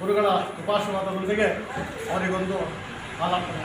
ಗುರುಗಳ ಉಪಾಸವಾದದೊಂದಿಗೆ ಅವರಿಗೊಂದು ಆಲಾಪನೆ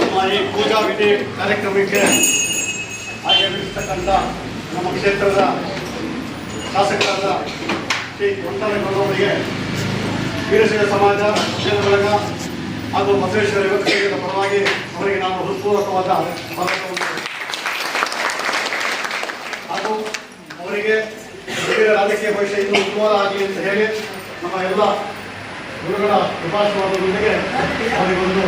ನಮ್ಮ ಈ ಪೂಜಾ ವಿಧಿ ಕಾರ್ಯಕ್ರಮಕ್ಕೆ ಆಗಮಿರ್ತಕ್ಕಂಥ ನಮ್ಮ ಕ್ಷೇತ್ರದ ಶಾಸಕರಾದ ಶ್ರೀ ಗೊಂಡನಗೌಡರಿಗೆ ವೀರಶೈವ ಸಮಾಜ ಜನ ಬಳಗ ಹಾಗೂ ಬಸವೇಶ್ವರ ಯುವಕರಿಗೆ ಪರವಾಗಿ ಅವರಿಗೆ ನಾನು ಹೃತ್ಪೂರ್ವಕವಾದ ಹಾಗೂ ಅವರಿಗೆ ರಾಜಕೀಯ ಭವಿಷ್ಯ ಇನ್ನೂ ಉಜ್ವಲ ಆಗಲಿ ಅಂತ ಹೇಳಿ ನಮ್ಮ ಎಲ್ಲ ಗುರುಗಳ ಉಪಾಸವಾದದೊಂದಿಗೆ ಅವರಿಗೊಂದು